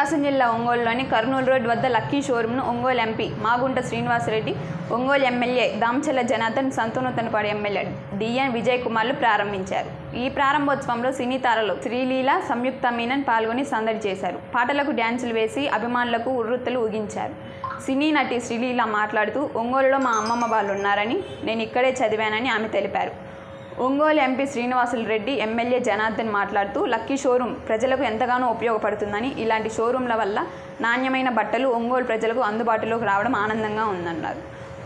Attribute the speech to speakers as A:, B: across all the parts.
A: ప్రకాశం జిల్లా ఒంగోలులోని కర్నూలు రోడ్ వద్ద lucky షోరూమ్ను Ongole MP Magunta Srinivasareddy Ongole MLA Damacharla Janardhan Santhanuthalapadu MLA DN Vijay కుమార్లు ప్రారంభించారు. ఈ ప్రారంభోత్సవంలో సినీ తారలు శ్రీలీల సంయుక్త మీనన్ పాల్గొని సందడి చేశారు. పాటలకు డ్యాన్సులు వేసి అభిమానులకు ఉర్రుత్తులు ఊగించారు. సినీ నటి శ్రీలీల మాట్లాడుతూ ఒంగోలులో మా అమ్మమ్మ వాళ్ళు ఉన్నారని నేను ఇక్కడే చదివానని ఆమె తెలిపారు. ఒంగోలు ఎంపీ శ్రీనివాసులు రెడ్డి ఎమ్మెల్యే జనార్దన్ మాట్లాడుతూ లక్కీ షోరూం ప్రజలకు ఎంతగానో ఉపయోగపడుతుందని ఇలాంటి షోరూంల వల్ల నాణ్యమైన బట్టలు ఒంగోలు ప్రజలకు అందుబాటులోకి రావడం ఆనందంగా ఉందన్నారు.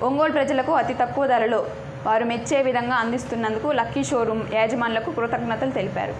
A: ఒంగోలు ప్రజలకు అతి తక్కువ ధరలో వారు మెచ్చే విధంగా అందిస్తున్నందుకు లక్కీ షోరూమ్ యాజమాన్లకు కృతజ్ఞతలు తెలిపారు.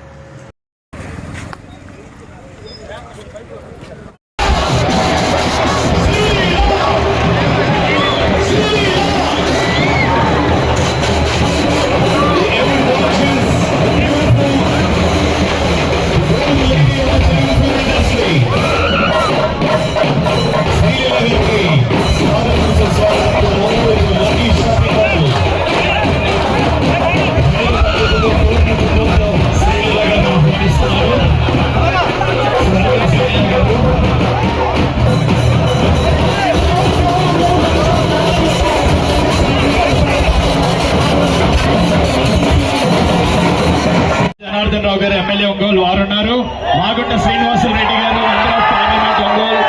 B: ఒంగోలు వారు ఉన్నారు. మాగుంట శ్రీనివాసులు రెడ్డి గారు member of parliament Ongole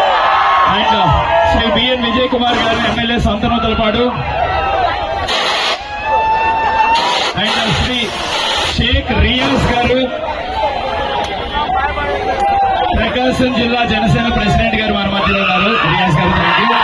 B: and Shri B N Kumar గారు ఎమ్మెల్యే సంతనూతలపాడు అండ్ శ్రీ షేక్ రియాజ్ గారు. ప్రకాశం జిల్లా జనసేన ప్రెసిడెంట్ గారు మన మధ్యలో ఉన్నారు. రియాజ్ గారు థ్యాంక్ యూ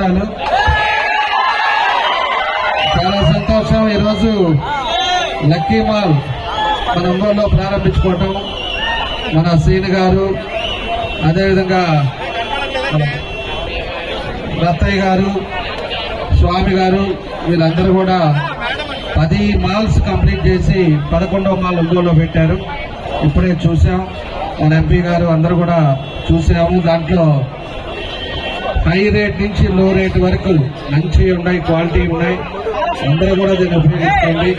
C: ధన్యవాదాలు చాలా సంతోషం ఈరోజు లక్కీ మాల్ మన ఒంగోలులో ప్రారంభించుకోవటం. మన సీన్ గారు అదేవిధంగా రత్తయ్య గారు స్వామి గారు వీళ్ళందరూ కూడా పది మాల్స్ కంప్లీట్ చేసి పదకొండవ మాల్ ఒంగోలులో పెట్టారు. ఇప్పుడే చూసాం. మన ఎంపీ గారు అందరూ కూడా చూసాము. దాంట్లో హై రేట్ నుంచి లో రేట్ వరకు మంచి ఉన్నాయి క్వాలిటీ ఉన్నాయి. అందరూ కూడా దీన్ని ఉపయోగించుకోండి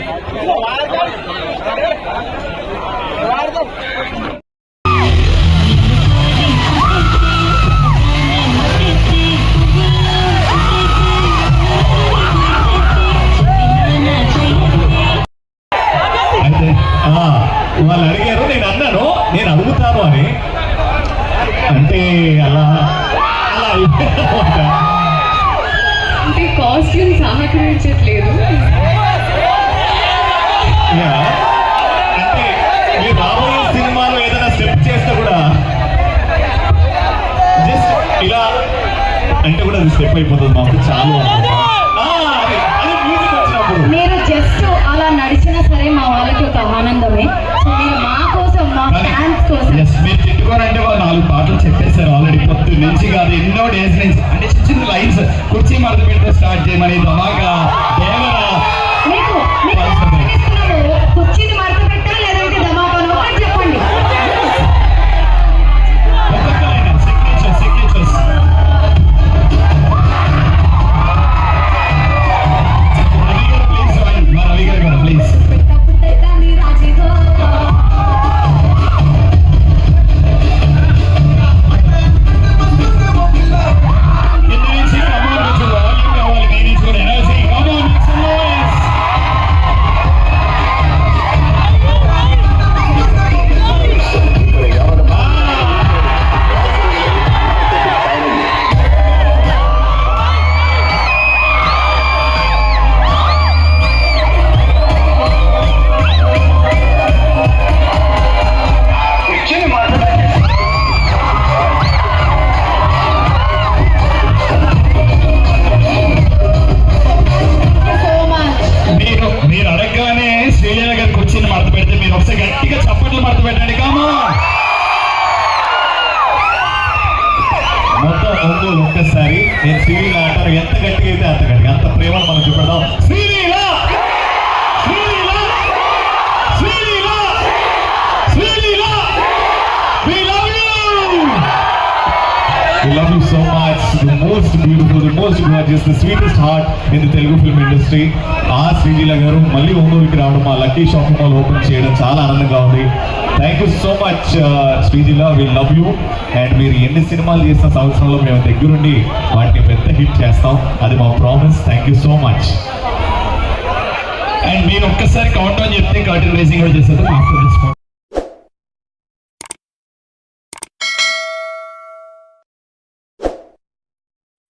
B: అంటే
D: కాస్ట్యూమ్ సహకరించట్లేదు.
B: అంటే మీరు రాబోయే సినిమాలో ఏదైనా స్టెప్ చేస్తే కూడా జస్ట్ ఇలా అంటే కూడా అది స్టెప్ అయిపోతుంది మాకు చాలు.
D: మీరు జస్ట్ అలా నడిచినా సరే మా వాళ్ళకి ఒక ఆనందమే. సో మీరు మా కోసం మా ఫ్యాన్స్ కోసం.
B: మీరు తిట్టుకోరంటే వాళ్ళు నాలుగు పాటలు చెప్పేశారు ఆల్రెడీ నుంచి కాదు ఎన్నో డేస్ నుంచి. అంటే చిన్న చిన్న లైన్స్ కుర్చీ మడత పెడితే స్టార్ట్ చేయమని ధమాకా
D: మడత
B: ఒకసారి గట్టిగా చప్పట్లు మడత పెట్టండి. కామా మొత్తం ముందు ఒక్కసారి నేను శ్రీలీల అంటారు ఎంత గట్టిగా అయితే అంత గట్టిగా అంత ప్రేమ మనం చూపెడదాం. Sreeleela!
E: We love you so much. The most beautiful, the most gorgeous, the sweetest heart in the Telugu film industry ఆ శ్రీజీల గారు మళ్ళీ ఒంగోలుకి రావడం మా లక్కీ షాపింగ్ మాల్ ఓపెన్ చేయడం చాలా ఆనందంగా ఉంది. Thank you so much Sreeleela. We love you and మీరు ఎన్ని సినిమాలు చేసిన సంవత్సరంలో మేము దగ్గరుండి వాటిని పెద్ద హిట్ చేస్తాం. అది మా promise thank you so much
B: and మీరు ఒక్కసారి కౌంట్ అని చెప్తే కర్టన్ రేసింగ్ కూడా చేస్తారు